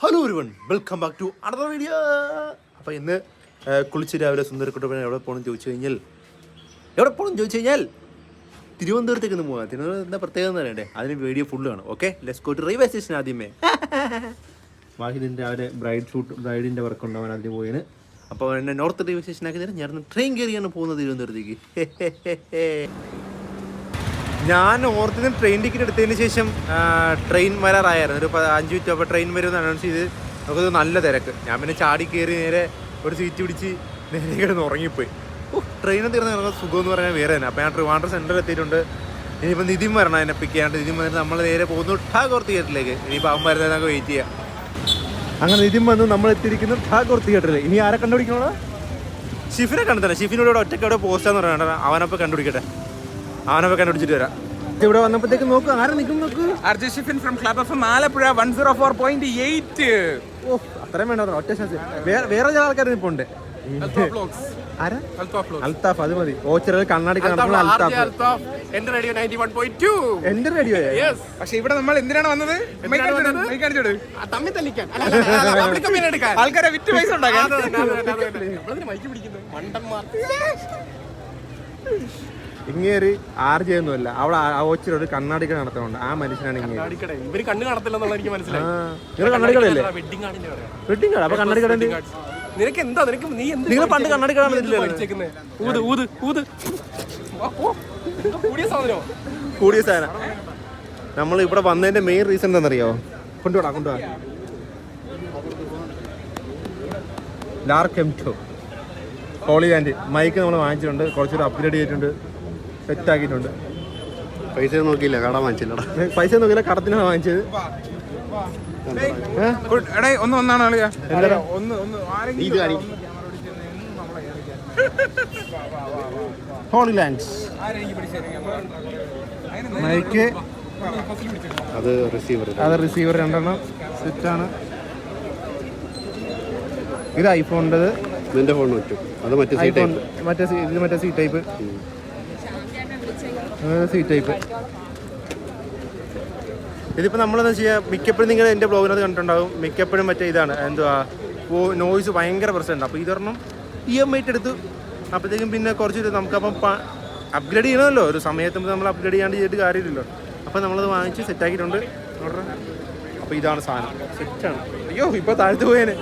Hello ഒരുവൺ welcome back to another video അപ്പോൾ ഇന്ന് കുളിച്ച് രാവിലെ സുന്ദരക്കുട്ടപ്പൻ എവിടെ പോകണം ചോദിച്ചു കഴിഞ്ഞാൽ എവിടെ പോകണം ചോദിച്ചു കഴിഞ്ഞാൽ തിരുവനന്തപുരത്തേക്ക് ഒന്ന് പോകാം. തിരുവനന്തപുരം എന്താ പ്രത്യേകത എന്ന് പറയണ്ടേ? അതിന് വീഡിയോ ഫുള്ള് കാണും okay let's go to railway station ആദ്യമേ. വാഹിദിന്റെ രാവിലെ ബ്രൈഡ് ഷൂട്ട് ബ്രൈഡിന്റെ വർക്ക് ഉണ്ടാവാൻ അതിന് പോയിന്. അപ്പോൾ എന്നെ നോർത്ത് റെയിൽവേ സ്റ്റേഷനാക്കി തരാം. ഞാൻ ട്രെയിൻ കയറിയാണ് പോകുന്നത് തിരുവനന്തപുരത്തേക്ക്. ഞാൻ ഓർത്തിന് ട്രെയിൻ ടിക്കറ്റ് എടുത്തതിന് ശേഷം ട്രെയിൻ വരാറായിരുന്നു. ഒരു അഞ്ച് മിനിറ്റ് അപ്പോൾ ട്രെയിൻ വരുമെന്ന് അനൗൺസ് ചെയ്ത് നമുക്കത് നല്ല തിരക്ക്. ഞാൻ പിന്നെ ചാടി കയറി നേരെ ഒരു സീറ്റ് പിടിച്ച് നേരെ കിടന്ന് ഉറങ്ങിപ്പോയി. ഓ ട്രെയിനിൽ തീർന്ന് ഇറങ്ങുന്ന സുഖം എന്ന് പറഞ്ഞാൽ വേറെ തന്നെ. അപ്പോൾ ഞാൻ ട്രിവാൻഡ്രം സെന്ററിൽ എത്തിയിട്ടുണ്ട്. ഇനിയിപ്പോൾ നിതിൻ വരണം എന്നെ പിക്ക് ചെയ്യാണ്ട് നിതിൻ വന്നിട്ട് നമ്മൾ നേരെ പോകുന്നു ടാഗോർ തിയേറ്ററിലേക്ക് ഇനിയിപ്പോൾ അവൻ വരുന്നത് നമുക്ക് വെയിറ്റ് ചെയ്യാം. അങ്ങനെ നിതിൻ വന്ന് നമ്മൾ എത്തിയിരിക്കുന്നു ടാഗോർ തിയേറ്ററിൽ ഇനി ആരെ കണ്ടുപിടിക്കണോ ഷിഫിനെ കണ്ടെത്തണം ഷിഫിനോട് ഒറ്റയ്ക്ക് അവിടെ പോസ്റ്റാന്ന് പറയണ്ട അവനപ്പോൾ കണ്ടുപിടിക്കട്ടെ. അവനപ്പോൾ കണ്ടുപിടിച്ചിട്ട് വരാം. ഇവിടെ വന്നപ്പോഴത്തേക്ക് നോക്ക് ആരെ നിൽക്കും നോക്ക്? Arju Shifin from Club F Alappuzha one zero four point eight ഓ അത്രയും വേണ്ട ഒറ്റ ചാൻസ് വേറെ വേറെ ചില ആൾക്കാർ ഇപ്പോൾ ഉണ്ട്. ആരാ? അൽത്താഫ് അത് മതി. ഓ ചില കണ്ണാടി എന്റെ റേഡിയോ എന്റെ റേഡിയോ പക്ഷെ ഇവിടെ നമ്മൾ എന്തിനാണ് വന്നത്. തമ്മിൽ തല്ലിക്കാൻ ആൾക്കാരെ വിറ്റ് പൈസ ഉണ്ടാക്കാൻ. മണ്ടന്മാർ. ഇങ്ങേര് ആർ ജെ ഒന്നുമല്ല അവിടെ ഓച്ചിലൊരു കണ്ണാടിക്ക നടത്തുന്നുണ്ട്. ആ മനുഷ്യനാണ് ഇങ്ങനെ ഇവർ കണ്ണ് കാണത്തില്ലെന്നുള്ള എനിക്ക് മനസ്സിലായി. നിങ്ങൾ കണ്ണാടിക്കടല്ലേ വെഡിങ് കാർഡ്. അപ്പൊ കണ്ണാടി കട നിനക്ക് എന്താ നിനക്ക് നീ എന്ത് നിങ്ങൾ പണ്ട് കണ്ണാടി കട ഊത് ഊത് ഊത്. കൂടിയ സാധനമോ? കൂടിയ സാധനം. നമ്മൾ ഇവിടെ വന്നതിന്റെ മെയിൻ റീസൺ എന്താണെന്നറിയോ? കൊണ്ടുപോടാ കൊണ്ടുപോടാ Lark M two Hollyland mic നമ്മൾ വാങ്ങിച്ചിട്ടുണ്ട്. കുറച്ചൊരു അപ്ഗ്രേഡ് ചെയ്തിട്ടുണ്ട്. സെറ്റ് ആക്കിയിട്ടുണ്ട് പൈസ നോക്കിയില്ല കട വാങ്ങിച്ചില്ലടാ. പൈസ നോക്കിയില്ല കടത്തിനാണ് വാങ്ങിച്ചത്? എടേ ഒന്ന് ഒന്നാണ് ഒന്ന് ഒന്ന് ആരെങ്കിലും. Hollylands mic. അത് റിസീവർ അത് റിസീവർ രണ്ടെണ്ണം സെറ്റാണ്. ഇത് ഐഫോണിന്റെത് നിന്റെ ഫോൺ പറ്റും അത് മറ്റേ സീറ്റ് ഐഫോൺ മറ്റേ സി- ഇത് മറ്റേ സി ടൈപ്പ് സി ടൈപ്പ് ഇതിപ്പോൾ നമ്മളെന്താ ചെയ്യുക മിക്കപ്പോഴും നിങ്ങൾ എന്റെ ബ്ലോഗിനകത്ത് കണ്ടിട്ടുണ്ടാവും. മിക്കപ്പോഴും മറ്റേ ഇതാണ്. എന്തുവാ? നോയിസ് ഭയങ്കര പ്രശ്നമുണ്ട്. അപ്പോൾ ഇതൊരെണ്ണം ഇ എം ഐ എടുത്തു അപ്പോഴത്തേക്കും പിന്നെ കുറച്ച് നമുക്കപ്പം അപ്ഗ്രേഡ് ചെയ്യണമല്ലോ. ഒരു സമയത്ത് നമ്മൾ അപ്ഗ്രേഡ് ചെയ്യാണ്ട് ചെയ്തിട്ട് കാര്യമില്ലല്ലോ. അപ്പോൾ നമ്മളത് വാങ്ങിച്ച് സെറ്റാക്കിയിട്ടുണ്ട് അപ്പോൾ ഇതാണ് സാധനം. സെറ്റാണ് അയ്യോ ഇപ്പോൾ താഴ്ത്തു പോയേനെ.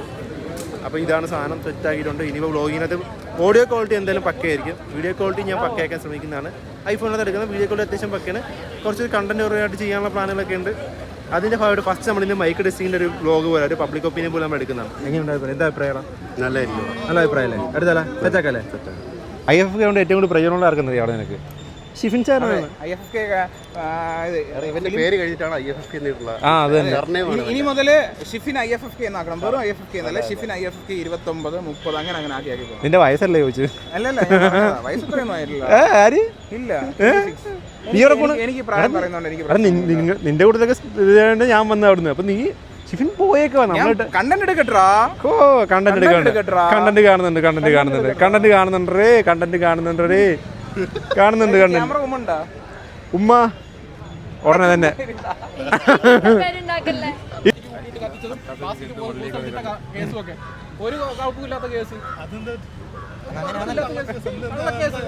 അപ്പോൾ ഇതാണ് സാധനം സെറ്റ് ആക്കിയിട്ടുണ്ട്. ഇനിയിപ്പോൾ വ്ളോഗിനകത്ത് ഓഡിയോ ക്വാളിറ്റി എന്തായാലും പക്കയായിരിക്കും. വീഡിയോ ക്വാളിറ്റി ഞാൻ പക്കയാക്കാൻ ശ്രമിക്കുന്നതാണ്. ഐഫോണിനകത്ത് എടുക്കുന്ന വീഡിയോ ക്വാളിറ്റി അത്യാവശ്യം പക്കയാണ്. കുറച്ച് കണ്ടന്റ് ഓറിയായിട്ട് ചെയ്യാനുള്ള പ്ലാനുകളൊക്കെ ഉണ്ട്. അതിന്റെ ഭാഗമായിട്ട് ഫസ്റ്റ് നമ്മളിന്ന് മൈക്ക് ടെസ്റ്റിങ്ങിന്റെ ഒരു വ്ലോഗ് പോലെ ഒരു പബ്ലിക് ഒപ്പീനിയൻ പോലെ നമ്മൾ എടുക്കുന്നതാണ്. എങ്ങനെയുണ്ടായിരുന്നു എന്താ അഭിപ്രായം? നല്ലതായിരിക്കും. നല്ല അഭിപ്രായമല്ലേ? അടുത്തല്ലേ സെറ്റാക്കല്ലേ ഐ എഫ് കൊണ്ട് ഏറ്റവും കൂടുതൽ പ്രയോജനമുള്ള ആർക്കുന്നത് അവിടെ നിനക്ക്? ഷിഫിൻ ഇത് പേര് കഴിഞ്ഞിട്ടാണ് ഐ എഫ് എഫ് എന്നിട്ടുള്ള? ആ അത് ആണ് ഇനി- മുതൽ Shifin I F F K എന്നാക്കണം. വെറും ഐ എഫ് എഫ് കെ എന്നല്ല Shifin I F F K ഇരുപത്തി ഒമ്പത് മുപ്പത് അങ്ങനെ അങ്ങനെ ആക്കി ആക്കി പോകും. നിന്റെ വയസ്സല്ലേ ചോദിച്ചു അല്ലല്ല. വയസ്സ് ഇത്രയൊന്നും ആയിട്ടില്ല. ഇല്ല എനിക്ക് പ്രായം പറയുന്നോണ്ട് എനിക്ക് നിന്റെ കൂട്ടത്തൊക്കെ ഇതായോണ്ട് ഞാൻ വന്ന അവിടുന്ന്. അപ്പൊ നീ ഷിഫിൻ പോയേക്കുവാ നമ്മളിട്ട് കണ്ടന്റ് എടുക്കട്ടാ ഓ കണ്ടന്റ് കാണുന്നുണ്ട്. കണ്ടന്റ് കാണുന്നുണ്ട് കണ്ടന്റ് കാണുന്നുണ്ട്. കണ്ടന്റ് കാണുന്നുണ്ട് റേ കണ്ടന്റ് കാണുന്നുണ്ട് റേ. കാണുന്നുണ്ട് കാണുന്നുണ്ട്. ഉമ്മ ഉടനെ തന്നെ. ഒരു കുഴപ്പമില്ലാത്ത കേസ്.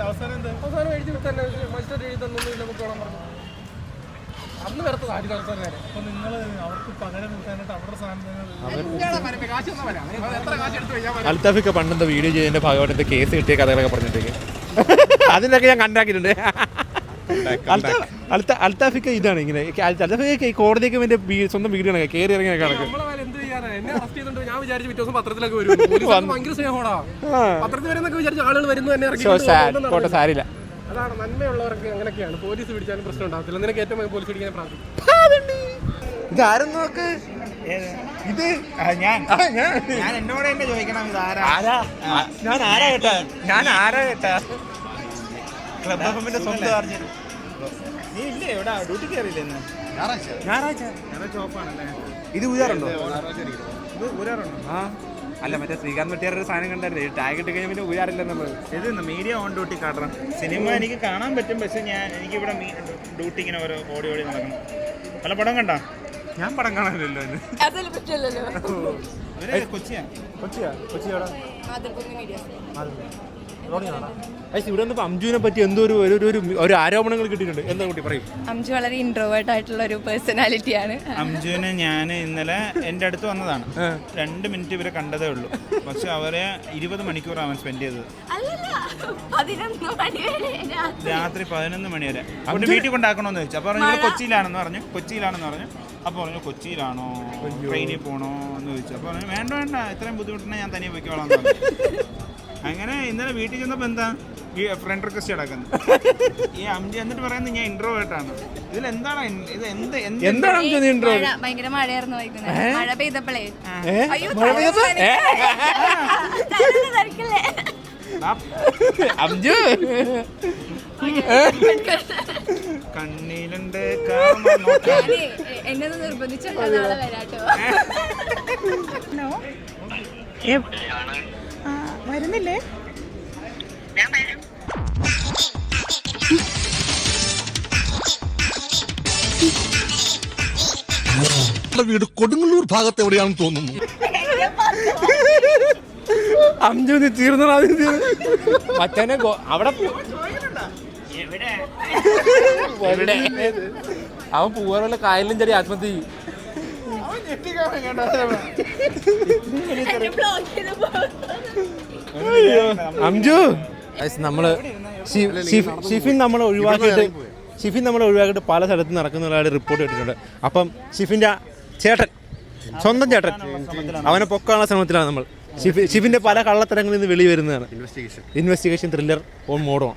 അവസാനം എഴുതി വിട്ടല്ലേ? മജിസ്ട്രേറ്റ് എഴുതി തന്നൊന്നുമില്ല നമുക്ക് വേണം പറഞ്ഞു. അന്ന് വരത്തത് കഴിഞ്ഞാൽ അൽത്താഫിക്ക പണ്ടെന്താ വീഡിയോ ചെയ്തതിന്റെ ഭാഗമായിട്ട് കേസ് കിട്ടിയ കഥകളൊക്കെ പറഞ്ഞിട്ടേക്ക്? അതിലൊക്കെ ഞാൻ കണ്ടാക്കിയിട്ടുണ്ട്. അൽത്താ- അൽത്താ- അൽത്താഫിക്ക ഇതാണ് ഇങ്ങനെ. അൽത്താഫിക്ക കോടതിക്ക് വേണ്ടി സ്വന്തം വീടാണ് കയറി ഇറങ്ങിയ കണക്ക് കോട്ടെ സാരില്ല. അതാണ് നന്മയുള്ളവർക്ക് അങ്ങനെയൊക്കെയാണ്. പോലീസ് പിടിച്ചാലും പ്രശ്നം ഉണ്ടാകത്തില്ല നിനക്ക് ഏറ്റവും പോലീസ് പിടിക്കാൻ പ്രാർത്ഥിക്കും ഇതാരും നോക്ക് ഇത് ഞാൻ. ഞാൻ. എന്നോട് തന്നെ ചോദിക്കണം ഇത് ആരാ? ആരാ? ഞാൻ ആരാ കേട്ടാ? ഞാൻ ആരാ കേട്ടാ? ക്ലബ് എഫിന്റെ സ്വന്തം അർജുൻ നീ ഇല്ലേ? എവിടെ? ഡ്യൂട്ടി കയറിയില്ലേ ഇന്ന്? ഞായറാഴ്ച. ഞായറാഴ്ച? ഓഫാണല്ലേ? ഇത് ഊരാറുണ്ടോ? ഇത് ഊരാറുണ്ടോ? ആ. അല്ല മറ്റേ ശ്രീകാന്ത് വെട്ടിയാരുടെ ഒരു സാധനം കണ്ടായിരുന്നു. ടാഗ് ഇട്ട് കഴിഞ്ഞാൽ പിന്നെ ഊരാറില്ലെന്നുള്ളത് ഇത് മീഡിയ ഓൺ ഡ്യൂട്ടി കാട്ടണം. സിനിമ എനിക്ക് കാണാൻ പറ്റും പക്ഷെ ഞാൻ എനിക്കിവിടെ ഡ്യൂട്ടി ഇങ്ങനെ ഓരോ ഓടി ഓടി നടക്കണം. പല പടം കണ്ട? ഞാൻ പടം കാണാനല്ലോ കൊച്ചിയാ? കൊച്ചിയാ? കൊച്ചിയാടാ? ഇവിടെ അംജുവിനെ പറ്റി എന്തോ ഒരു ഒരു- ഒരു ആരോപണങ്ങൾ കിട്ടിയിട്ടുണ്ട്. എന്താ കുട്ടി പറയും? അംജു വളരെ ഇൻട്രോവേർട്ട് ആയിട്ടുള്ള ഒരു പേഴ്സണാലിറ്റിയാണ് അംജുവിന് ഞാൻ ഇന്നലെ എന്റെ അടുത്ത് വന്നതാണ്. രണ്ട് മിനിറ്റ് ഇവരെ കണ്ടതേ ഉള്ളൂ. പക്ഷെ അവരെ ഇരുപത് മണിക്കൂർ അവൻ സ്പെൻഡ് ചെയ്തത്. അല്ലല്ല പതിനൊന്ന് മണി വരെ രാത്രി പതിനൊന്ന് മണി വരെ. അവിടെ വീട്ടിൽ കൊണ്ടാക്കണമെന്ന് ചോദിച്ചു. അപ്പോൾ പറഞ്ഞു "ഇവർ കൊച്ചിയിലാണെന്ന് പറഞ്ഞു. കൊച്ചിയിലാണെന്ന് പറഞ്ഞു. അപ്പോൾ പറഞ്ഞു കൊച്ചിയിലാണോ? ട്രെയിനിൽ പോകണോ എന്ന് ചോദിച്ചു. അപ്പോൾ പറഞ്ഞു വേണ്ട വേണ്ട. ഇത്രയും ബുദ്ധിമുട്ടുണ്ടെങ്കിൽ ഞാൻ തനിയെ പോയിക്കോളാം എന്ന് പറഞ്ഞു. അങ്ങനെ ഇന്നലെ വീട്ടിൽ ചെന്നപ്പോൾ എന്താ? ഈ ഫ്രണ്ട് റിക്വസ്റ്റ് കിടക്കുന്നത് ഈ അംജി എന്നിട്ട് പറയുന്നത് ഞാൻ ഇൻട്രോവേർട്ടാണ് ഇതിൽ എന്താണ് ഇത് എന്ത് എന്ത് എന്താണ് അംജു നീ ഭയങ്കര മഴയായിരുന്നു മഴ പെയ്തപ്പോഴേ മഴ കണ്ണീലുണ്ട്. എന്നെ വരാട്ടോ. വരുന്നില്ലേ വീട് കൊടുങ്ങല്ലൂർ ഭാഗത്ത് എവിടെയാണെന്ന് തോന്നുന്നു അഞ്ചു തീർന്നു. ഗോ- അവിടെ? അവൻ പൂവാറുള്ള കായലിലും ചെറിയ ആത്മഹത്യ ചെയ്യും അംജു. നമ്മൾ ഷിഫിൻ നമ്മളെ ഒഴിവാക്കിയിട്ട് ഷിഫിൻ നമ്മളെ ഒഴിവാക്കിയിട്ട് പല സ്ഥലത്ത് നടക്കുന്ന ഒരാൾ റിപ്പോർട്ട് കിട്ടിയിട്ടുണ്ട് അപ്പം ഷിഫിന്റെ ചേട്ടൻ സ്വന്തം ചേട്ടൻ അവനെ പൊക്കാനുള്ള ശ്രമത്തിലാണ് നമ്മൾ. ഷിഫി ഷിഫിന്റെ പല കള്ളത്തരങ്ങളിൽ നിന്ന് വെളി വരുന്നതാണ്. ഇൻവെസ്റ്റിഗേഷൻ ഇൻവെസ്റ്റിഗേഷൻ ത്രില്ലർ ഓൺ മോഡോ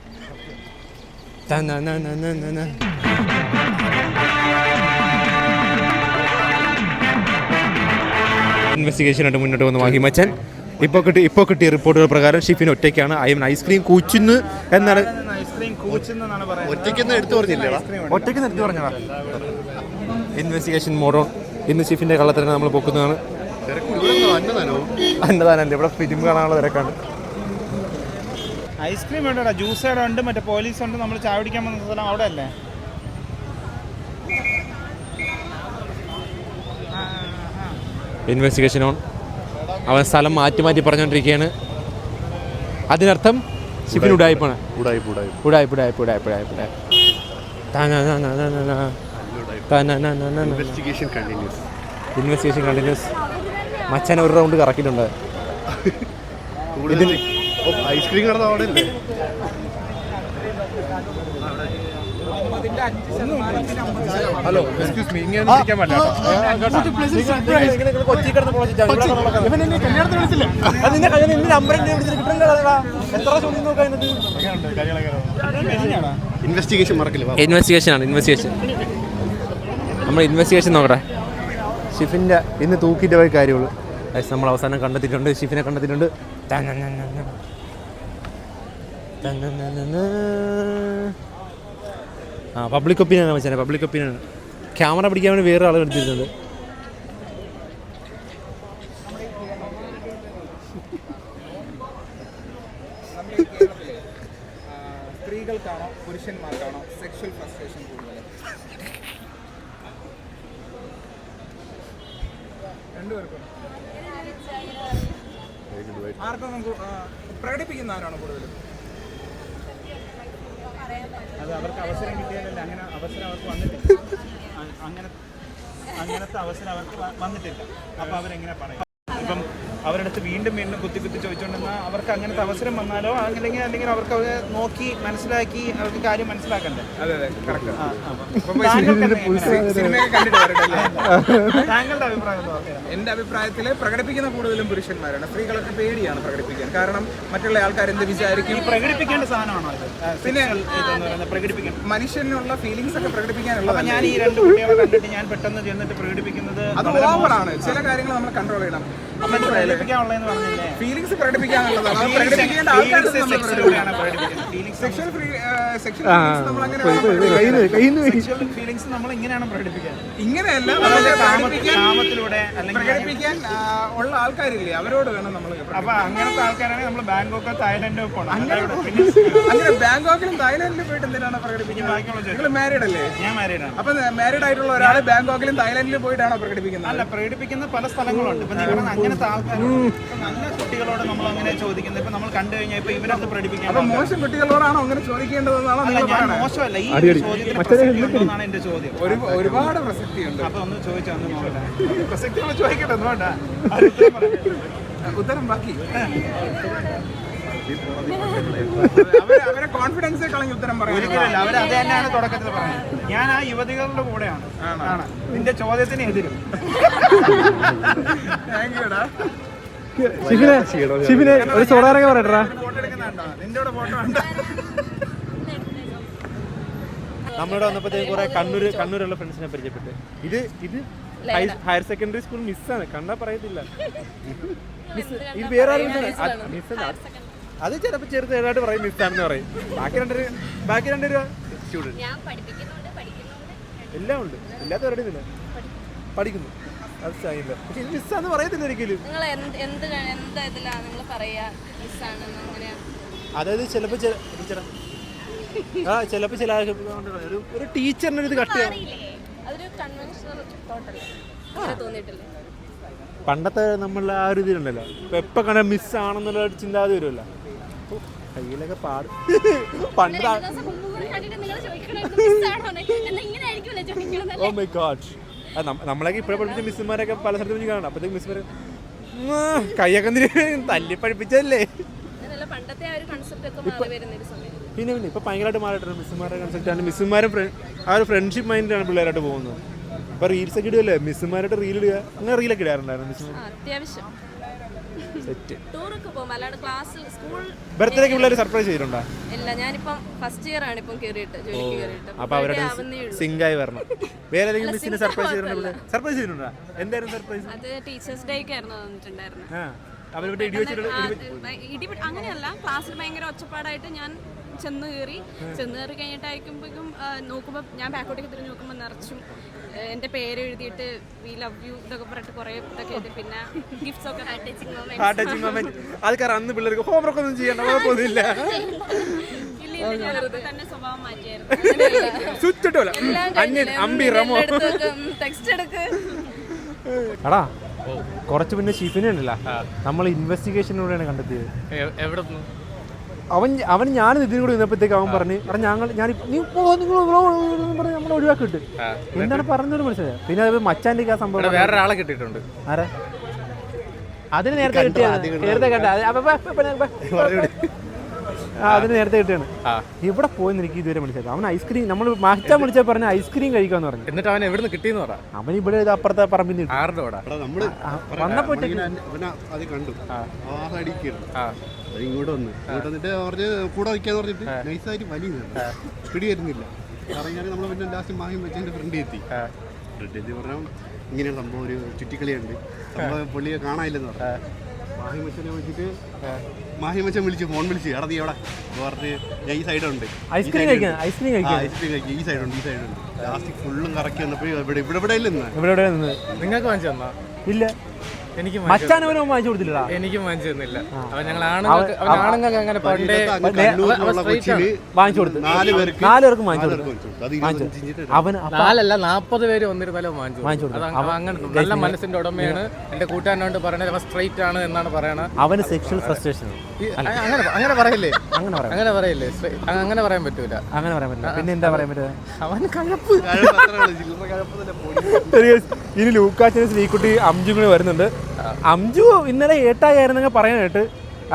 ഇൻവെസ്റ്റിഗേഷൻ ആയിട്ട് മുന്നോട്ട് വന്ന മച്ചൻ. ഇപ്പോൾ കിട്ടി ഇപ്പോൾ കിട്ടിയ റിപ്പോർട്ടുകൾ പ്രകാരം ഷിഫിൻ ഒറ്റയ്ക്കാണ്. ഐ എം ഐസ്ക്രീം കൂച്ചുന്നു എന്നാണ് ഐസ്ക്രീം കൂച്ചെന്നാണ് പറയുന്നത് ഒറ്റയ്ക്കൊന്നും എടുത്തു പറഞ്ഞില്ലേടാ. ഒറ്റയ്ക്ക് എടുത്തു പറഞ്ഞതാ. ഇൻവെസ്റ്റിഗേഷൻ മോഡോൺ ഇന്ന് ഷിഫിന്റെ കള്ളത്തിന് നമ്മൾ പൊക്കുന്നതാണ്. അന്നദാനല്ലേ ഇവിടെ ഫിലിം കാണാനുള്ള തിരക്കാണ്. ഐസ്ക്രീം വേണ്ടടാ. ജ്യൂസ് അവിടെ ഉണ്ട് മറ്റേ പോലീസ് ഉണ്ട് നമ്മൾ ചായ പിടിക്കാൻ വന്ന സ്ഥലം അവിടെ അല്ലേ ഇൻവെസ്റ്റിഗേഷൻ ഓൺ അവൻ സ്ഥലം മാറ്റി മാറ്റി പറഞ്ഞുകൊണ്ടിരിക്കുകയാണ് അതിനർത്ഥം ഷിഫിൻ ഉടായ്പാണ് ഉടായ്പ ഉടായ്പ ഉടായ്പ ഉടായ്പ ഉടായ്പ ഇൻവെസ്റ്റിഗേഷൻ കണ്ടിന്യൂസ് മച്ചാൻ ഒരു റൗണ്ട് കറക്കിയിട്ടുണ്ട്. ഐസ്ക്രീം കടന്നു അവിടെ ഹലോ എക്സ്ക്യൂസ് മീ ഇങ്ങനെ ഇരിക്കാൻ ഇൻവെസ്റ്റിഗേഷൻ മറക്കില്ല വാ. ഇൻവെസ്റ്റിഗേഷൻ ആണ് ഇൻവെസ്റ്റിഗേഷൻ നമ്മൾ ഇൻവെസ്റ്റിഗേഷൻ നോക്കട്ടെ. ഷിഫിന്റെ ഇന്ന് തൂക്കിയിട്ട് പോയി കാര്യമുള്ളൂ. നമ്മൾ അവസാനം കണ്ടെത്തിയിട്ടുണ്ട്. ഷിഫിനെ കണ്ടെത്തിയിട്ടുണ്ട്. തനനനന. ആ പബ്ലിക് ഒപ്പീനിയനാണ് മച്ചാനെ പബ്ലിക് ഒപ്പീനിയനാണ് ക്യാമറ പിടിക്കാൻ വേണ്ടി വേറെ ആളുകൾ എടുത്തിരുന്നത് സ്ത്രീകൾക്കാണോ ഫ്രസ്ട്രേഷൻ കൂടുതൽ രണ്ടുപേർക്കും ആർക്കും നമുക്ക് പ്രകടിപ്പിക്കുന്ന ആരാണ് കൂടുതലും? അവർക്ക് അവസരം കിട്ടിയാലല്ല അങ്ങനെ അവസരം അവർക്ക് വന്നിട്ടില്ല. അങ്ങനെ അങ്ങനത്തെ അവസരം അവർക്ക് വന്നിട്ടില്ല. അപ്പോൾ അവരെങ്ങനെ പറയും? ഇപ്പം അവരുടെ അടുത്ത് വീണ്ടും വീണ്ടും കുത്തി കുത്തി ചോദിച്ചുകൊണ്ടിരുന്ന അവർക്ക് അങ്ങനത്തെ അവസരം വന്നാലോ? അല്ലെങ്കിൽ അല്ലെങ്കിൽ അവർക്ക് അവരെ നോക്കി മനസ്സിലാക്കി അവർക്ക് കാര്യം മനസ്സിലാക്കണ്ടേ? താങ്കളുടെ അഭിപ്രായം എന്റെ അഭിപ്രായത്തിൽ പ്രകടിപ്പിക്കുന്ന കൂടുതലും പുരുഷന്മാരാണ്. സ്ത്രീകളൊക്കെ പേടിയാണ് പ്രകടിപ്പിക്കാൻ. കാരണം മറ്റുള്ള ആൾക്കാർ എന്ത് വിചാരിക്കും? പ്രകടിപ്പിക്കേണ്ട സാധനമാണോ പിന്നെ പ്രകടിപ്പിക്കണം മനുഷ്യനുള്ള ഫീലിങ്സ് ഒക്കെ പ്രകടിപ്പിക്കാനുള്ള ഞാൻ ഈ രണ്ട് കുട്ടികളെ കണ്ടിട്ട് ഞാൻ പെട്ടെന്ന് ചെന്നിട്ട് പ്രകടിപ്പിക്കുന്നത് അത് ഓവറാണ് ചില കാര്യങ്ങൾ നമ്മൾ കൺട്രോൾ ചെയ്യണം. ഫീലിങ്സ് പ്രകടിപ്പിക്കാന്നുള്ളതാണ് അത് പ്രകടിപ്പിക്കേണ്ട ആൾക്കാരത് നമ്മൾ സെക്ഷൽ സെക്ഷൽ ഇങ്ങനെയാണ് പ്രകടിപ്പിക്കുന്നത് ഇങ്ങനെയല്ല അതായത് പ്രകടിപ്പിക്കാൻ അല്ലെങ്കിൽ പ്രകടിപ്പിക്കാൻ ഉള്ള ആൾക്കാരില്ലേ അവരോട് വേണം നമ്മൾ അപ്പൊ അങ്ങനത്തെ ആൾക്കാരാണെങ്കിൽ നമ്മൾ ബാങ്കോക്കോ തായ്ലൻഡോ പോകണം അങ്ങനെ അങ്ങനെ ബാങ്കോക്കിലും തായ്ലൻഡിലും പോയിട്ട് എന്തിനാണ് പ്രകടിപ്പിക്കുന്നത്? നിങ്ങൾ മാരീഡ് അല്ലേ? ഞാൻ മാരീഡാണ് അപ്പൊ മാരീഡ് ആയിട്ടുള്ള ഒരാൾ ബാങ്കോക്കിലും തായ്ലൻഡിലും പോയിട്ടാണോ പ്രകടിപ്പിക്കുന്നത്? അല്ല പ്രകടിപ്പിക്കുന്ന പല സ്ഥലങ്ങളുണ്ട്. ഇപ്പൊ നിങ്ങൾ അങ്ങനത്തെ ആൾക്കാർ നല്ല കുട്ടികളോട് നമ്മൾ അങ്ങനെ ചോദിക്കുന്നത്. ഇപ്പൊ നമ്മൾ കണ്ടു കഴിഞ്ഞാൽ ഇപ്പൊ ഇവരത് പ്രകടിപ്പിക്കാൻ അപ്പൊ മോശം കുട്ടികളോടാണോ അങ്ങനെ ചോദിക്കേണ്ടതെന്നാണോ നിങ്ങൾ ഞാൻ മോശമല്ല. ഈ ഒരു ചോദ്യത്തിന് പ്രസക്തി ഉണ്ടോന്നാണ് എന്റെ ചോദ്യം. ഒരു ഒരുപാട് പ്രസക്തിയുണ്ട്. അപ്പൊ ഒന്ന് ചോദിച്ചാൽ ഒന്ന് നോക്കട്ടെ. പ്രസക്തിയോട് ചോദിക്കട്ടെ നോണ്ട ഉത്തരം ഉത്തരം ബാക്കി. അവരെ അവരെ കോൺഫിഡൻസ് കളഞ്ഞ് ഉത്തരം പറയാൻ ഒരിക്കലല്ല അവർ അത് തന്നെയാണ് തുടക്കത്തിൽ പറഞ്ഞത് ഞാൻ ആ യുവതികളുടെ കൂടെയാണ്. ആണ്? നിന്റെ ചോദ്യത്തിന് എതിരും. താങ്ക് യുടാ ഷിബിനെ ഷിബിനെ ഒരു സോളാറൊക്കെ പറയട്ടാ ഫോട്ടോ എടുക്കുന്നുണ്ടോ? നിന്റെ കൂടെ ഫോട്ടോ ഉണ്ടോ? നമ്മളിവിടെ വന്നപ്പോഴത്തേക്ക് കുറെ കണ്ണൂർ കണ്ണൂരുള്ള ഫ്രണ്ട്സിനെ പരിചയപ്പെട്ട്. ഇത് ഇത് ഹയർ സെക്കൻഡറി സ്കൂൾ മിസ്സാണ് കണ്ടാ പറയത്തില്ല. ഇത് വേറെ ആരും മിസ് അത് ചിലപ്പോ ചെറുതായിട്ട് പറയും മിസ്സാണെന്ന് പറയും. ബാക്കി രണ്ടര ബാക്കി രണ്ടര സ്റ്റുഡന്റ് ഞാൻ പഠിപ്പിക്കുന്നുണ്ട് പഠിക്കുന്നുണ്ട് എല്ലാം ഉണ്ട്. ഇല്ലാത്ത ഇല്ല പഠിക്കുന്നു. അത് ചെയ്യില്ല പക്ഷെ ഇത് മിസ്സാന്ന് പറയത്തില്ല ഒരിക്കലും. നിങ്ങൾ എന്ത് എന്ത് നിങ്ങൾ പറയാ? മിസ്സാണ് അതായത് ചിലപ്പോ ചില ആ ചിലപ്പോ ചില ഒരു ഒരു ടീച്ചറിന് ഒരു ഇത് കട്ട് ചെയ്യാം. കൺവെൻഷണൽ തോട്ടല്ലേ അങ്ങനെ തോന്നിയിട്ടില്ലേ? പണ്ടത്തെ നമ്മൾ ആ ഒരു ഇതിലുണ്ടല്ലോ. ഇപ്പൊ എപ്പോ കണ്ട മിസ് ആണെന്നുള്ള ഒരു ചിന്താഗതി വരുമല്ലോ. കയ്യിലൊക്കെ പാട്. പണ്ട് ഓ മൈ ഗോഡ് നമ്മളൊക്കെ ഇപ്പോഴും പഠിപ്പിച്ച മിസ്സുമാരൊക്കെ പല സ്ഥലത്തും വെച്ച് കാണണം അപ്പോഴത്തേക്ക് മിസ്സുമാർ കയ്യൊക്കെ തല്ലി പഠിപ്പിച്ചല്ലേ പണ്ടത്തെ ആ ഒരു കൺസെപ്റ്റ് ഒക്കെ മാറി വരുന്ന ഒരു സമയം പിന്നെ പിന്നെ ഇപ്പൊ ഭയങ്കരമായിട്ട് മാറിയിട്ടുണ്ട്. മിസ്സുമാരുടെ കൺസെപ്റ്റ് ആണ്. മിസ്സുമാരും ആ ഒരു ഫ്രണ്ട്ഷിപ്പ് മൈൻഡിലാണ് പിള്ളേരായിട്ട് പോകുന്നത്. ഇപ്പൊ റീൽസ് ഒക്കെ ഇടുമല്ലേ മിസ്സുമാരായിട്ട് റീൽ ഇടുക. അങ്ങനെ റീലൊക്കെ ഇടാറുണ്ടായിരുന്നു മിസ്സുമാർ അത്യാവശ്യം. സെറ്റ് ടൂറൊക്കെ പോകും. അല്ലാണ്ട് ക്ലാസ്സിൽ സ്കൂൾ ബർത്ത്ഡേക്ക് പിള്ളേർ സർപ്രൈസ് ചെയ്തിട്ടുണ്ടോ? ഇല്ല ഞാനിപ്പം ഫസ്റ്റ് ഇയർ ആണ് ഇപ്പം കേറിയിട്ട് ജോലിക്ക് കേറിയിട്ട്. അവരുടെ വരണം. വേറെ ഏതെങ്കിലും മിസ്സിനെ സർപ്രൈസ് ചെയ്തിട്ടുണ്ടോ. സർപ്രൈസ് ചെയ്തിട്ടുണ്ടോ? എന്തായിരുന്നു സർപ്രൈസ് അത് ടീച്ചേഴ്സ് ഡേക്ക് ആയിരുന്നു അവരുടെ ഇടി അങ്ങനെയല്ല. ക്ലാസ്സിൽ ഭയങ്കര ഒച്ചപ്പാടായിട്ട് ഞാൻ ചെന്ന് കയറി. ചെന്ന് കയറി കഴിഞ്ഞിട്ടായിരിക്കുമ്പോഴേക്കും നോക്കുമ്പോൾ ഞാൻ ബാക്കോട്ടേക്ക് തിരിഞ്ഞ് നോക്കുമ്പോൾ നിറച്ചും എന്റെ എന്റെ പേര് എഴുതിയിട്ട് വി ലവ് യു ഇതൊക്കെ പറഞ്ഞിട്ട് കുറേ ഇതൊക്കെ എഴുതി. പിന്നെ ഗിഫ്റ്റ്സ് ഒക്കെ. ഹാർട്ട് ടച്ചിങ് മൊമെന്റ് അത് കാരണം അന്ന് പിള്ളേർക്ക് ഹോംവർക്ക് ഒന്നും ചെയ്യണ്ട കുഴപ്പമൊന്നുമില്ല ഇല്ല. ഇല്ല ഞാൻ അപ്പോൾ തന്നെ സ്വഭാവം മാറ്റിയായിരുന്നു. സ്വിച്ച് ഇട്ടോല അന്യൻ അമ്പി റമോ. ടെക്സ്റ്റ് എടുക്ക്. എടാ കുറച്ച് പിന്നെ ഷിഫിനെ ഉണ്ടല്ല. നമ്മൾ ഇൻവെസ്റ്റിഗേഷനിലൂടെയാണ് കണ്ടെത്തിയത്. എവിടെ അവൻ അവൻ ഞാൻ ഇതിനും കൂടി നിന്നപ്പോഴത്തേക്ക് അവൻ പറഞ്ഞു പറഞ്ഞ ഞങ്ങൾ ഞാൻ നീ പോ നിങ്ങൾ പറഞ്ഞ് നമ്മൾ ഒഴിവാക്കിട്ട് എന്താണ് പറഞ്ഞത് മനസ്സിലായോ? പിന്നെ അത് മച്ചാന്റെ ആ സംഭവം വേറൊരാളെ കിട്ടിയിട്ടുണ്ട്. ആരാ? അതിന് നേരത്തെ കിട്ടിയ നേരത്തെ കണ്ട? അതിന് നേരത്തെ കിട്ടുകയാണ് ഇവിടെ പോയെന്ന് എനിക്ക് ഇതുവരെ വിളിച്ചത് അവൻ ഐസ്ക്രീം നമ്മൾ മാറ്റാൻ വിളിച്ചാൽ പറഞ്ഞ ഐസ്ക്രീം കഴിക്കാന്ന് പറഞ്ഞു. എന്നിട്ട് അവൻ എവിടെ കിട്ടിയെന്ന് പറ. അവൻ ഇവിടെ അപ്പുറത്തെ പറമ്പിൽ നിന്ന്. ആരുടെ വന്നപ്പോ കണ്ടു. ആ. ഇങ്ങോട്ട് വന്ന്. ഇങ്ങോട്ട് വന്നിട്ട് പറഞ്ഞ് കൂടെ വയ്ക്കാന്ന് പറഞ്ഞിട്ട് നൈസായിട്ട് അറിയാൻ നമ്മൾ പിന്നെ ലാസ്റ്റ് മാഹിം വെച്ചതിന്റെ ഫ്രണ്ട് എത്തി. ഫ്രണ്ട് എത്തി പറഞ്ഞാൽ ഇങ്ങനെ സംഭവം ഒരു ചുറ്റിക്കളിയുണ്ട്. സംഭവം പുള്ളിയെ കാണാനില്ലെന്ന് പറഞ്ഞു. മാഹിം വെച്ചിട്ട് മാഹിം വെച്ചൻ വിളിച്ചു ഫോൺ വിളിച്ചു. എടാ നീ എവിടെ? പറഞ്ഞ് ഞാൻ ഈ സൈഡുണ്ട് ഐസ്ക്രീം കഴിക്കാൻ ഐസ്ക്രീം കഴിക്കാൻ. ഐസ്ക്രീം കഴിക്കും ഈ സൈഡുണ്ട് ഈ സൈഡുണ്ട് ലാസ്റ്റ് ഫുള്ളും കറക്കി വന്നപ്പോൾ ഇവിടെ ഇവിടെ ഇവിടെ നിന്ന്? ഇവിടെ ഇവിടെ നിന്ന്? നിങ്ങൾക്ക് വാങ്ങിച്ചു തന്നാ? ഇല്ല. എനിക്ക് മച്ചാൻ അവനും വാങ്ങിച്ചു കൊടുത്തില്ലടാ. എനിക്കും വാങ്ങിച്ചു തന്നില്ല. അവൻ ഞങ്ങൾ ആണുങ്ങൾക്ക് അങ്ങനെ പണ്ടേ വാങ്ങിച്ചു കൊടുത്തു. നാല് പേർക്ക് നാല് പേർക്ക് വാങ്ങിച്ചു അവൻ നാലല്ല നാപ്പത് പേര് വന്നിരുന്നാലും വാങ്ങിച്ചു വാങ്ങിച്ചു കൊടുത്തു. കൊടുത്തു. അത് അങ്ങനെ നല്ല മനസ്സിന്റെ ഉടമയാണ്. എന്റെ കൂട്ടുകാരനോട് പറയുന്നത് അവൻ സ്ട്രൈറ്റ് ആണ് എന്നാണ് പറയണത്. അവന് സെക്ഷൽ ഫ്രസ്ട്രേഷൻ ഈ- അങ്ങനെ അങ്ങനെ പറയില്ലേ? അങ്ങനെ പറയാം. അങ്ങനെ പറയില്ലേ? അങ്ങനെ പറയാൻ പറ്റൂല. അങ്ങനെ പറയാൻ പറ്റില്ല. പിന്നെ എന്താ പറയാൻ പറ്റുക? അവൻ കഴപ്പ്. ഇനി ലൂക്കാച്ചിന് ശ്രീക്കുട്ടി അംജു കൂടി വരുന്നുണ്ട്. അംജു ഇന്നലെ ഏട്ടായിരുന്നെങ്കിൽ പറയാൻ കേട്ട്.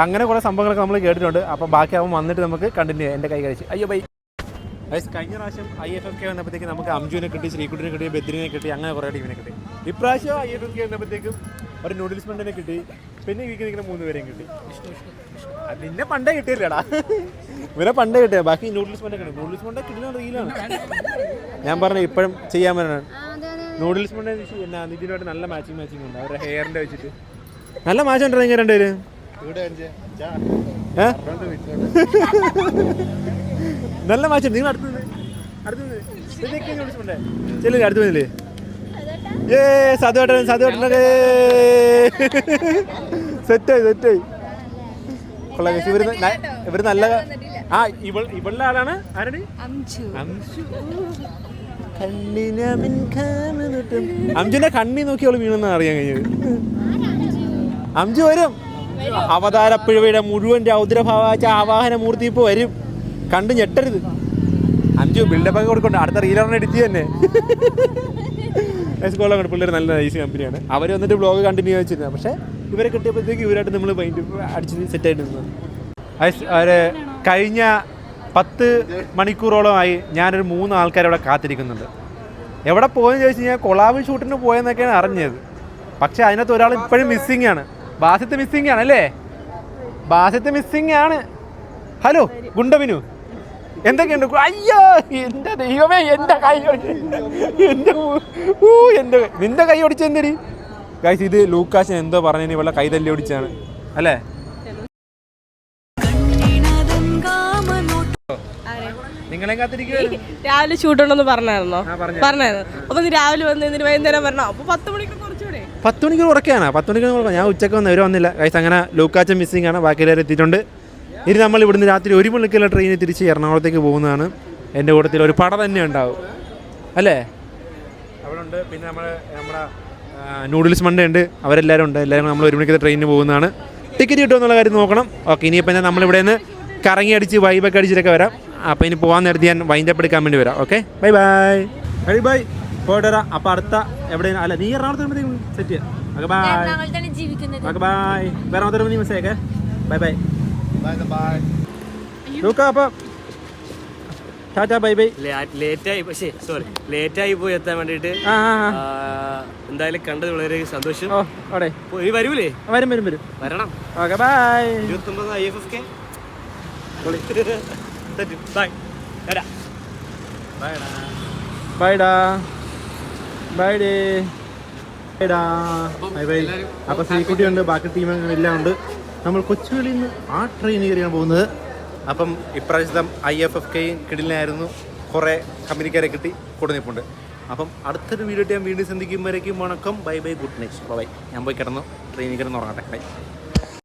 അങ്ങനെ കുറെ സംഭവങ്ങളൊക്കെ നമ്മൾ കേട്ടിട്ടുണ്ട്. അപ്പോൾ ബാക്കി അവൻ വന്നിട്ട് നമുക്ക് കണ്ടിന്യൂ ചെയ്യാം. എന്റെ കൈ കഴിച്ച്. അയ്യോ ബൈ. ഗൈസ്, കഴിഞ്ഞ പ്രാവശ്യം ഐ എഫ് എഫ് കെ വന്നപ്പോഴത്തേക്ക് നമുക്ക് അംജുവിനെ കിട്ടി ശ്രീകുട്ടിനെ കിട്ടി ബദ്രിനെ കിട്ടി അങ്ങനെ കുറേ ടീമിനെ കിട്ടി. ഇപ്രാവശ്യം ഐ എഫ് എഫ് കെ വന്നപ്പോഴത്തേക്കും ഒരു നൂഡിൽസ് മണ്ടിനെ കിട്ടി. പിന്നെ എനിക്ക് വീക്ക് നിൽക്കുന്ന മൂന്ന് പേരെയും കിട്ടി. പിന്നെ നിന്നെ പണ്ടേ കിട്ടിയില്ലടാ ഇവരെ പണ്ടേ കിട്ടിയ ബാക്കി നൂഡിൽസ് മണ്ട കിട്ടും. നൂഡിൽസ് മണ്ട കിട്ടുന്ന റീലാണ് ഞാൻ പറഞ്ഞു ഇപ്പോഴും ചെയ്യാൻ പറ്റണം നൂഡിൽസ് മണ്ട എന്നാ ഇതിനുമായിട്ട് നല്ല മാച്ചിങ് മാച്ചിങ് ഉണ്ട്. അവരുടെ ഹെയറിന്റെ വെച്ചിട്ട്. നല്ല മാച്ച് ഉണ്ടോ നിങ്ങൾ രണ്ടുപേര്? നല്ല മാച്ച് നിങ്ങൾ അടുത്ത് അടുത്തു. ചെല്ലില്ലേ അടുത്ത് വന്നില്ലേ? ഏ സതുവേട്ടൻ സതുവേട്ടനൊക്കെ സെറ്റായി സെറ്റായി. കൊള്ളാം. ഇവർ ഇവർ നല്ല ആ ഇവൾ ഇവളുടെ ആളാണ്? ആരടി. അംജുന്റെ കണ്ണി നോക്കി അവൾ വീണെന്ന് അറിയാൻ കഴിഞ്ഞത്. അംജു വരും. അവതാരപ്പിഴവയുടെ മുഴുവൻ രൗദ്രഭാവാച്ച ആവാഹന മൂർത്തി ഇപ്പൊ വരും. കണ്ട് ഞെട്ടരുത്. അഞ്ചു ബിൽഡപ്പ് ഒക്കെ കൊടുക്കണ്ട. അടുത്ത റീലറിന് എഡിറ്റ് തന്നെ സ്കൂളിലൊക്കെ പിള്ളേർ നല്ല നൈസ് കമ്പനിയാണ് അവർ വന്നിട്ട് ബ്ലോഗ് കണ്ടിന്യൂ വെച്ചിരുന്നത് പക്ഷേ ഇവരെ കിട്ടിയപ്പോഴത്തേക്ക് ഇവരായിട്ട് നമ്മൾ മൈൻഡ് അടിച്ച് സെറ്റായിട്ട് നിന്നത് അവർ കഴിഞ്ഞ പത്ത് മണിക്കൂറോളമായി ഞാനൊരു മൂന്ന് ആൾക്കാരെ ഇവിടെ കാത്തിരിക്കുന്നുണ്ട്. എവിടെ പോയെന്ന് ചോദിച്ചു കഴിഞ്ഞാൽ കൊളാബ് ഷൂട്ടിന് പോയെന്നൊക്കെയാണ് അറിഞ്ഞത്. പക്ഷേ അതിനകത്ത് ഒരാൾ ഇപ്പോഴും മിസ്സിംഗ് ആണ്. ബാസിത്ത് മിസ്സിംഗ് ആണ് അല്ലേ? ബാസിത്ത് മിസ്സിംഗ് ആണ്. ഹലോ ഗുണ്ടവിനു എന്തൊക്കെയുണ്ട്? അയ്യോ എന്റെ ദൈവമേ എന്റെ കൈ. എന്റെ ഊ- എന്റെ നിന്റെ കൈ ഓടിച്ച ഒടിച്ചെന്തടി ഗൈസ് ഇത് ലൂക്കാശൻ എന്തോ പറഞ്ഞു ഇവളുടെ കൈ തല്ലി ഓടിച്ചാണ് അല്ലേ? നിങ്ങളെ രാവിലെ ഷൂട്ടുണ്ടെന്ന് പറഞ്ഞായിരുന്നോ. പറഞ്ഞായിരുന്നു. അപ്പൊ രാവിലെ വന്ന് ഇതിന് വൈകുന്നേരം പറഞ്ഞോ? അപ്പൊ പത്ത് മണിക്ക് കുറച്ചുകൂടെ. പത്ത് മണിക്കൂർ ഉറക്കാണ് പത്ത് മണിക്കൂർ ഞാൻ ഉച്ചയ്ക്ക് വന്ന് ഇവർ വന്നില്ല. ഗൈസ് അങ്ങനെ ലൂക്കാച്ച മിസ്സിംഗ് ആണ്. ബാക്കി എല്ലാവരും എത്തിയിട്ടുണ്ട്. ഇനി നമ്മൾ ഇവിടുന്ന് രാത്രി ഒരു മണിക്കുള്ള ട്രെയിനിൽ തിരിച്ച് എറണാകുളത്തേക്ക് പോകുന്നതാണ്. എന്റെ കൂട്ടത്തിൽ ഒരു പട തന്നെ ഉണ്ടാവും. അല്ലേ? അവിടെ ഉണ്ട്. പിന്നെ നമ്മൾ നമ്മുടെ നൂഡിൽസ് മണ്ട ഉണ്ട്. അവരെല്ലാവരും ഉണ്ട്. എല്ലാവരും നമ്മൾ ഒരു മണിക്കത്തെ ട്രെയിനിന് പോകുന്നതാണ്. ടിക്കറ്റ് കിട്ടുമോ എന്നുള്ള കാര്യം നോക്കണം. ഓക്കെ ഇനിയിപ്പോൾ ഞാൻ നമ്മളിവിടെ നിന്ന് കറങ്ങി അടിച്ച് വൈബൊക്കെ അടിച്ചിട്ടൊക്കെ വരാം. അപ്പോൾ ഇനി പോകാൻ നേരത്തെ ഞാൻ വൈൻഡപ്പ് എടുക്കാൻ വേണ്ടി വരാം. Okay bye bye bye bye പോയിട്ട് വരാം. അപ്പോൾ അടുത്ത എവിടെ അല്ല നീ എറണാകുളത്ത് വരുമ്പോഴത്തേക്കും സെറ്റ് ചെയ്യാം. ഓക്കെ ബൈ ഓക്കെ ബൈ വേറെ മാത്രം നീ message bye bye bye bye ലൂക്ക അപ്പം ടാറ്റാ ബൈ ബൈ ലേറ്റായി പക്ഷേ സോറി ലേറ്റായി പോയി എത്താൻ വേണ്ടിയിട്ട് എന്തായാലും കണ്ടത് വളരെ സന്തോഷം. ഓ അവിടെ. ഓ, ഇനി വരൂലേ? വരും വരും വരും. വരണം. ഓക്കെ ബൈ ഇരുപത്തൊമ്പത് I F F K? Bye. വരാം ബൈഡാ ബൈ ഡേ. ബൈഡാ ബൈ ബൈ അപ്പോൾ സീക്കുട്ടി ഉണ്ട് ബാക്കി ടീം എല്ലാം ഉണ്ട്. നമ്മൾ കൊച്ചുവേളിയിൽ നിന്ന് ആ ട്രെയിൻ കയറിയാണ് പോകുന്നത്. അപ്പം ഇപ്രാവശ്യം ഐ എഫ് എഫ് കെയും കിടിലായിരുന്നു കുറേ കമ്പനിക്കാരെ കിട്ടി കൊടുന്നിപ്പുണ്ട് അപ്പം അടുത്തൊരു വീഡിയോ ഞാൻ വീണ്ടും സന്ധിക്കും. വരയ്ക്കും. വണക്കം. Bye bye. Good night. Bye ഞാൻ പോയി കിടന്നു. ട്രെയിനിൽ കിടന്ന് ഉറങ്ങട്ടെ. ബൈ.